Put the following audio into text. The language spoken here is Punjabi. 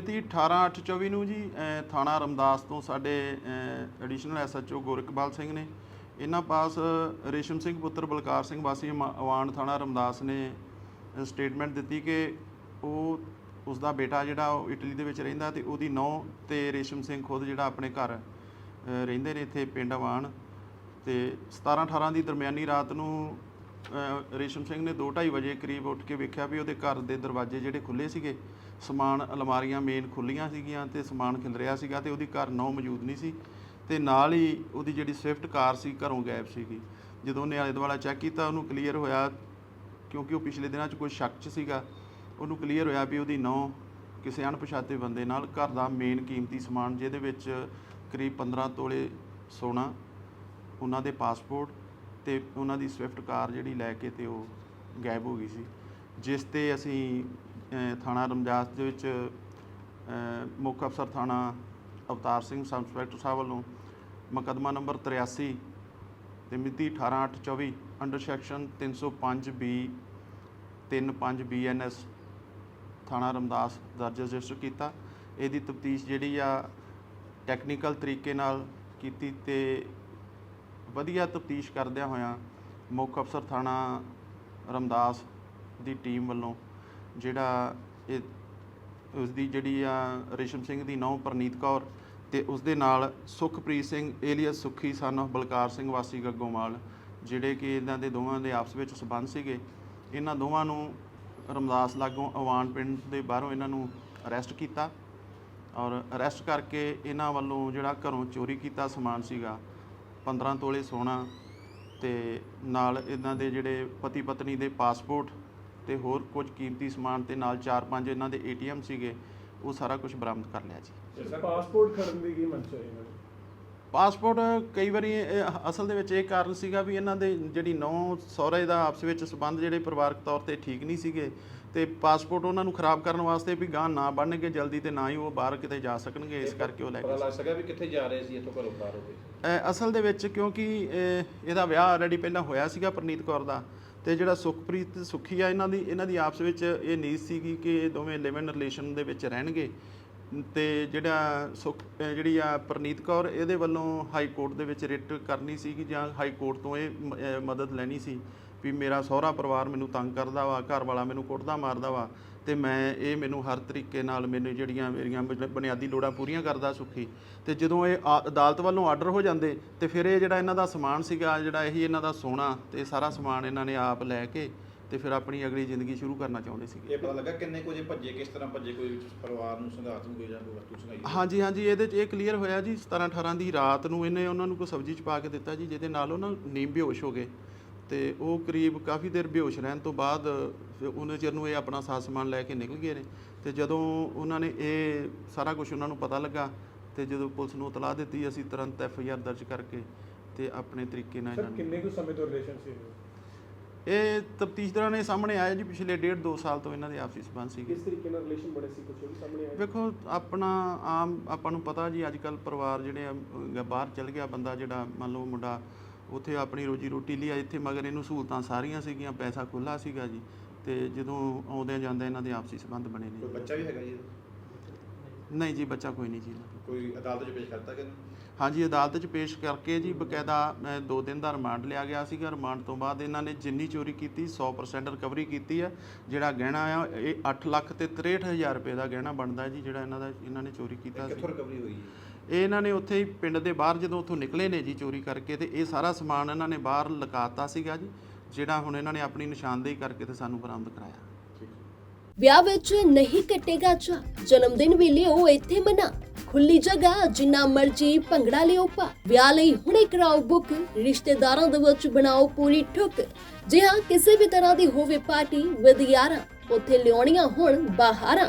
ਮਿਤੀ 18/8/24 ਨੂੰ ਜੀ ਥਾਣਾ ਰਮਦਾਸ ਤੋਂ ਸਾਡੇ ਐਡੀਸ਼ਨਲ ਐਸਐਚਓ ਗੋਰਖਪਾਲ ਸਿੰਘ ਨੇ ਇਹਨਾਂ ਪਾਸ ਰੇਸ਼ਮ ਸਿੰਘ ਪੁੱਤਰ ਬਲਕਾਰ ਸਿੰਘ ਵਾਸੀ ਮ- ਅਵਾਨ ਥਾਣਾ ਰਮਦਾਸ ਨੇ ਸਟੇਟਮੈਂਟ ਦਿੱਤੀ ਕਿ ਉਹ ਉਸ ਦਾ ਬੇਟਾ ਜਿਹੜਾ ਉਹ ਇਟਲੀ ਦੇ ਵਿੱਚ ਰਹਿੰਦਾ ਤੇ ਉਹਦੀ ਨੌਂ ਤੇ ਰੇਸ਼ਮ ਸਿੰਘ ਖੁਦ ਜਿਹੜਾ ਆਪਣੇ ਘਰ ਰਹਿੰਦੇ ਨੇ ਇੱਥੇ ਪਿੰਡ ਅਵਾਨ ਤੇ 17 18 ਦੀ ਦਰਮਿਆਨੀ ਰਾਤ ਨੂੰ ਰੇਸ਼ਮ ਸਿੰਘ ਨੇ 2:30 ਵਜੇ ਕਰੀਬ ਉੱਠ ਕੇ ਵੇਖਿਆ ਵੀ ਉਹਦੇ ਘਰ ਦੇ ਦਰਵਾਜ਼ੇ ਜਿਹੜੇ ਖੁੱਲੇ ਸੀਗੇ, ਸਮਾਨ, ਅਲਮਾਰੀਆਂ ਮੇਨ ਖੁੱਲੀਆਂ ਸੀਗੀਆਂ ਤੇ ਸਮਾਨ ਖਿਲ ਰਿਹਾ ਸੀਗਾ ਤੇ ਉਹਦੀ ਘਰ ਨੌ ਮੌਜੂਦ ਨਹੀਂ ਸੀ ਤੇ ਨਾਲ ਹੀ ਉਹਦੀ ਜਿਹੜੀ ਸਵਿਫਟ ਕਾਰ ਸੀ, ਘਰੋਂ ਗਾਇਬ ਸੀਗੀ। ਜਦੋਂ ਉਹਨੇ ਆਲੇ ਦੁਆਲਾ ਚੈੱਕ ਕੀਤਾ, ਉਹਨੂੰ ਕਲੀਅਰ ਹੋਇਆ ਕਿਉਂਕਿ ਉਹ ਪਿਛਲੇ ਦਿਨਾਂ 'ਚ ਕੋਈ ਸ਼ੱਕ 'ਚ ਸੀਗਾ, ਉਹਨੂੰ ਕਲੀਅਰ ਹੋਇਆ ਵੀ ਉਹਦੀ ਨੌ ਕਿਸੇ ਅਣਪਛਾਤੇ ਬੰਦੇ ਨਾਲ ਘਰ ਦਾ ਮੇਨ ਕੀਮਤੀ ਸਮਾਨ, ਜਿਹਦੇ ਵਿੱਚ ਕਰੀਬ 15 ਤੋਲੇ ਸੋਨਾ, ਉਹਨਾਂ ਦੇ ਪਾਸਪੋਰਟ ਤੇ ਉਹਨਾਂ ਦੀ ਸਵਿਫਟ ਕਾਰ ਜਿਹੜੀ ਲੈ ਕੇ ਤੇ ਉਹ ਗਾਇਬ ਹੋ ਗਈ ਸੀ। ਜਿਸ ਤੇ ਅਸੀਂ ਅ, ਥਾਣਾ ਰਮਜਾਸ ਦੇ ਵਿੱਚ ਅ, ਮੁੱਖ ਅਫਸਰ ਥਾਣਾ ਅਵਤਾਰ ਸਿੰਘ ਸਬ ਇੰਸਪੈਕਟਰ ਸਾਹਿਬ ਵੱਲੋਂ ਮੁਕੱਦਮਾ ਨੰਬਰ 83 ਤੇ ਮਿਤੀ 18/8/24 ਅੰਡਰ ਸੈਕਸ਼ਨ 305 ਬੀ 35 ਬੀਐਨਐਸ ਥਾਣਾ ਰਮਦਾਸ ਦਰਜ ਰਜਿਸਟਰ ਕੀਤਾ। ਇਹਦੀ ਤਫਤੀਸ਼ ਜਿਹੜੀ ਆ ਟੈਕਨੀਕਲ ਤਰੀਕੇ ਨਾਲ ਕੀਤੀ ਤੇ ਵਧੀਆ ਤਫਤੀਸ਼ ਕਰਦਿਆਂ ਹੋਇਆਂ ਮੁੱਖ ਅਫਸਰ ਥਾਣਾ ਰਮਦਾਸ ਦੀ ਟੀਮ ਵੱਲੋਂ ਜਿਹੜਾ ਇਹ ਉਸ ਦੀ ਜਿਹੜੀ ਆ ਰੇਸ਼ਮ ਸਿੰਘ ਦੀ ਨੌਂ ਪ੍ਰਨੀਤ ਕੌਰ ਤੇ ਉਸ ਦੇ ਨਾਲ ਸੁਖਪ੍ਰੀਤ ਸਿੰਘ ਏਲੀਅਸ ਸੁਖੀ ਸਨ of ਬਲਕਾਰ ਸਿੰਘ ਵਾਸੀ ਗੱਗੋਵਾਲ, ਜਿਹੜੇ ਕਿ ਇਹਨਾਂ ਦੇ ਦੋਵਾਂ ਦੇ ਆਪਸ ਵਿੱਚ ਸਬੰਧ ਸੀਗੇ, ਇਹਨਾਂ ਦੋਵਾਂ ਨੂੰ ਰਮਦਾਸ ਲਾਗੋਂ ਅਵਾਨ ਪਿੰਡ ਦੇ ਬਾਹਰੋਂ ਇਹਨਾਂ ਨੂੰ ਅਰੈਸਟ ਕੀਤਾ ਔਰ ਅਰੈਸਟ ਕਰਕੇ ਇਹਨਾਂ ਵੱਲੋਂ ਜਿਹੜਾ ਘਰੋਂ ਚੋਰੀ ਕੀਤਾ ਸਮਾਨ ਸੀਗਾ 15 ਤੋਲੇ ਸੋਨਾ ਤੇ ਨਾਲ ਇਹਨਾਂ ਦੇ ਜਿਹੜੇ ਪਤੀ ਪਤਨੀ ਦੇ ਪਾਸਪੋਰਟ ਤੇ ਹੋਰ ਕੁਝ ਕੀਮਤੀ ਸਮਾਨ ਤੇ ਨਾਲ 4-5 ਇਹਨਾਂ ਦੇ ਏਟੀਐਮ ਸੀਗੇ ਉਹ ਸਾਰਾ ਕੁਝ ਬਰਾਮਦ ਕਰ ਲਿਆ ਜੀ। ਪਾਸਪੋਰਟ ਖੜਨ ਦੀ ਕੀ ਮਨਸ਼ਾ ਹੈ ਇਹਨਾਂ ਦੀ? ਪਾਸਪੋਰਟ ਕਈ ਵਾਰੀ ਇਹ ਅਸਲ ਦੇ ਵਿੱਚ ਇਹ ਕਾਰਨ ਸੀਗਾ ਵੀ ਇਹਨਾਂ ਦੇ ਜਿਹੜੀ ਨੌ ਸਹੁਰੇ ਦਾ ਆਪਸ ਵਿੱਚ ਸਬੰਧ ਜਿਹੜੇ ਪਰਿਵਾਰਕ ਤੌਰ ਤੇ ਠੀਕ ਨਹੀਂ ਸੀਗੇ ਤੇ ਪਾਸਪੋਰਟ ਉਹਨਾਂ ਨੂੰ ਖਰਾਬ ਕਰਨ ਵਾਸਤੇ ਵੀ ਗਾਂ ਨਾ ਬਣਨਗੇ ਜਲਦੀ ਤੇ ਨਾ ਹੀ ਉਹ ਬਾਹਰ ਕਿਤੇ ਜਾ ਸਕਣਗੇ ਇਸ ਕਰਕੇ ਉਹ ਲੈ ਪਤਾ ਕੇ ਲੱਗ ਸਕਿਆ ਵੀ ਕਿੱਥੇ ਜਾ ਰਹੇ ਸੀ ਇੱਥੋਂ ਘਰੋਂ ਬਾਹਰ ਹੋ ਅ, ਅਸਲ ਦੇ ਵਿੱਚ ਕਿਉਂਕਿ ਅ, ਇਹਦਾ ਵਿਆਹ ਆਲਰੇਡੀ ਪਹਿਲਾਂ ਹੋਇਆ ਸੀਗਾ ਪ੍ਰਨੀਤ ਕੌਰ ਦਾ ਤੇ ਜਿਹੜਾ ਸੁਖਪ੍ਰੀਤ ਤੇ ਸੁਖੀ ਆ ਇਹਨਾਂ ਦੀ ਇਹਨਾਂ ਦੀ ਆਪਸ ਵਿੱਚ ਇਹ ਨੀਤ ਸੀਗੀ ਕਿ ਇਹ ਦੋਵੇਂ ਲਿਵ ਇਨ ਰਿਲੇਸ਼ਨ ਦੇ ਵਿੱਚ ਰਹਿਣਗੇ। ਤੇ ਜਿਹੜਾ ਸੁਖ ਅ, ਜਿਹੜੀ ਆ ਪ੍ਰਨੀਤ ਕੌਰ ਇਹਦੇ ਵੱਲੋਂ ਹਾਈ ਕੋਰਟ ਦੇ ਵਿੱਚ ਰਿਟ ਕਰਨੀ ਸੀਗੀ ਜਾਂ ਹਾਈ ਕੋਰਟ ਤੋਂ ਇਹ ਮ- ਅ, ਮਦਦ ਲੈਣੀ ਸੀ। ਵੀ ਮੇਰਾ ਸਹੁਰਾ ਪਰਿਵਾਰ ਮੈਨੂੰ ਤੰਗ ਕਰਦਾ ਵਾ ਘਰ ਵਾਲਾ ਮੈਨੂੰ ਕੁੱਟਦਾ ਮਾਰਦਾ ਵਾ ਤੇ ਮੈਂ ਇਹ ਮੈਨੂੰ ਹਰ ਤਰੀਕੇ ਨਾਲ ਮੈਨੂੰ ਜਿਹੜੀਆਂ ਮੇਰੀਆਂ ਬੁਨ- ਬੁਨਿਆਦੀ ਲੋੜਾਂ ਪੂਰੀਆਂ ਕਰਦਾ ਸੁਖੀ। ਤੇ ਜਦੋਂ ਇਹ ਅਦਾਲਤ ਵੱਲੋਂ ਆਰਡਰ ਹੋ ਜਾਂਦੇ ਤੇ ਫਿਰ ਇਹ ਜਿਹੜਾ ਇਹਨਾਂ ਦਾ ਸਮਾਨ ਸੀਗਾ ਜਿਹੜਾ ਇਹੀ ਇਹਨਾਂ ਦਾ ਸੋਨਾ ਤੇ ਸਾਰਾ ਸਮਾਨ ਇਹਨਾਂ ਨੇ ਆਪ ਲੈ ਕੇ ਤੇ ਫਿਰ ਆਪਣੀ ਅਗਲੀ ਜ਼ਿੰਦਗੀ ਸ਼ੁਰੂ ਕਰਨਾ ਚਾਹੁੰਦੇ ਸੀਗੇ। ਇਹ ਪਤਾ ਲੱਗਾ ਕਿੰਨੇ ਕੁ ਭੱਜੇ ਕਿਸ ਤਰ੍ਹਾਂ ਭੱਜੇ ਕੋਈ ਪਰਿਵਾਰ ਨੂੰ ਸੰਘਾਤ ਨੂੰ ਕੋਈ ਜਾਂ ਕੋਈ ਵਸਤੂ ਸੰਘਾਈ ਹਾਂਜੀ ਹਾਂਜੀ ਇਹਦੇ 'ਚ ਇਹ ਕਲੀਅਰ ਹੋਇਆ ਜੀ 17 18 ਦੀ ਰਾਤ ਨੂੰ ਇਹਨੇ ਉਹਨਾਂ ਨੂੰ ਕੋਈ ਸਬਜ਼ੀ ਚ ਪਾ ਕੇ ਦਿੱਤਾ ਜੀ ਜਿਹਦੇ ਨਾਲ ਉਹਨਾਂ ਨੀਂਦ ਬੇਹੋਸ਼ ਹੋ ਗਏ। ਤੇ ਉਹ ਕਰੀਬ ਕਾਫੀ ਦੇਰ ਬੇਹੋਸ਼ ਰਹਿਣ ਤੋਂ ਬਾਅਦ ਫਿਰ ਉਹਨੇ ਚਿਰ ਨੂੰ ਇਹ ਆਪਣਾ ਸਾਥ ਸਮਾਨ ਲੈ ਕੇ ਨਿਕਲ ਗਏ ਨੇ। ਤੇ ਜਦੋਂ ਉਹਨਾਂ ਨੇ ਇਹ ਸਾਰਾ ਕੁਝ ਉਹਨਾਂ ਨੂੰ ਪਤਾ ਲੱਗਾ ਤੇ ਜਦੋਂ ਪੁਲਿਸ ਨੂੰ ਇਤਲਾਹ ਦਿੱਤੀ ਅਸੀਂ ਤੁਰੰਤ ਐਫ ਆਈ ਆਰ ਦਰਜ ਕਰਕੇ ਤੇ ਆਪਣੇ ਤਰੀਕੇ ਨਾਲ ਸਰ ਇਹਨਾਂ ਨੂੰ ਕਿੰਨੇ ਕੁ ਸਮੇਂ ਤੋਂ ਰਿਲੇਸ਼ਨ ਸੀ ਇਹ? ਤਫਤੀਸ਼ ਦੌਰਾਨ ਇਹ ਸਾਹਮਣੇ ਆਇਆ ਜੀ ਪਿਛਲੇ ਡੇਢ ਦੋ ਸਾਲ ਤੋਂ ਇਹਨਾਂ ਦੇ ਆਪਸੀ ਸੰਬੰਧ ਸੀਗੇ। ਕਿਸ ਤਰੀਕੇ ਨਾਲ ਰਿਲੇਸ਼ਨ ਬਣੇ ਸੀ? ਕੁਝ ਵੀ ਸਾਹਮਣੇ ਆਇਆ? ਵੇਖੋ ਆਪਣਾ ਆਮ ਆਪਾਂ ਨੂੰ ਪਤਾ ਜੀ ਅੱਜ ਕੱਲ ਪਰਿਵਾਰ ਜਿਹੜੇ ਆ, ਬਾਹਰ ਚਲ ਗਿਆ ਬੰਦਾ ਜਿਹੜਾ ਮੰਨ ਲਓ ਮੁੰਡਾ ਉੱਥੇ ਆਪਣੀ ਰੋਜੀ ਰੋਟੀ ਲਈ ਇੱਥੇ ਮਗਰ ਇਹਨੂੰ ਸਹੂਲਤਾਂ ਸਾਰੀਆਂ ਸੀਗੀਆਂ ਪੈਸਾ ਖੁੱਲਾ ਸੀਗਾ ਜੀ ਤੇ ਜਦੋਂ ਆਉਂਦੇ ਜਾਂਦੇ ਇਹਨਾਂ ਦੇ ਆਪਸੀ ਸੰਬੰਧ ਬਣੇ ਕੋਈ ਨੇ ਬੱਚਾ ਵੀ ਹੈਗਾ ਜੀ? ਨਹੀਂ ਜੀ ਬੱਚਾ ਕੋਈ ਨਹੀਂ ਜੀ। ਕੋਈ ਅਦਾਲਤ 'ਚ ਪੇਸ਼ ਕਰਤਾ ਕਿ? ਹਾਂਜੀ ਅਦਾਲਤ 'ਚ ਪੇਸ਼ ਕਰਕੇ ਜੀ ਬਕਾਇਦਾ ਅਹ, ਦੋ ਦਿਨ ਦਾ ਰਿਮਾਂਡ ਲਿਆ ਗਿਆ ਸੀਗਾ। ਰਿਮਾਂਡ ਤੋਂ ਬਾਅਦ ਇਹਨਾਂ ਨੇ ਜਿੰਨੀ ਚੋਰੀ ਕੀਤੀ 100% ਰਿਕਵਰੀ ਕੀਤੀ ਆ। ਜਿਹੜਾ ਗਹਿਣਾ ਆ ਇਹ 8 ਲੱਖ ਤੇ 63000 ਰੁਪਏ ਦਾ ਗਹਿਣਾ ਬਣਦਾ ਜੀ ਜਿਹੜਾ ਇਹਨਾਂ ਦਾ ਇਹਨਾਂ ਨੇ ਚੋਰੀ ਕੀਤਾ ਸੀ। ਕਿੱਥੋਂ ਰਿਕਵਰੀ ਹੋਈ ਹੈ? ਇਹ ਇਹਨਾਂ ਨੇ ਉੱਥੇ ਹੀ ਪਿੰਡ ਦੇ ਬਾਹਰ ਜਦੋਂ ਉੱਥੋਂ ਨਿਕਲੇ ਨੇ ਜੀ ਚੋਰੀ ਕਰਕੇ ਤੇ ਇਹ ਸਾਰਾ ਸਮਾਨ ਇਹਨਾਂ ਨੇ ਬਾਹਰ ਲਗਾਤਾ ਸੀਗਾ ਜੀ, ਜਿਹੜਾ ਹੁਣ ਇਹਨਾਂ ਨੇ ਆਪਣੀ ਨਿਸ਼ਾਨਦੇਹੀ ਕਰਕੇ ਤੇ ਸਾਨੂੰ ਬਰਾਮਦ ਕਰਾਇਆ। ਵਿਆਹ ਵਿੱਚ ਨਹੀਂ ਕੱਟੇਗਾ ਚਾ ਜਨਮ ਦਿਨ ਵੀ ਲਿਓ ਇੱਥੇ ਮਨਾ। ਖੁੱਲੀ ਜਗ੍ਹਾ, ਜਿੰਨਾ ਮਰਜ਼ੀ ਭੰਗੜਾ ਲਿਓ ਪਾ। ਵਿਆਹ ਲਈ ਹੁਣੇ ਕਰਾਓ ਬੁੱਕ ਰਿਸ਼ਤੇਦਾਰਾਂ ਦੇ ਵਿੱਚ ਬਣਾਓ ਪੂਰੀ ਠੁੱਕ। ਜੇ ਹਾਂ ਕਿਸੇ ਵੀ ਤਰ੍ਹਾਂ ਦੀ ਹੋਵੇ ਪਾਰਟੀ ਵਿਦ ਯਾਰਾਂ ਉੱਥੇ ਲਿਆਉਣੀਆਂ ਹੁਣ ਬਾਹਰਾਂ।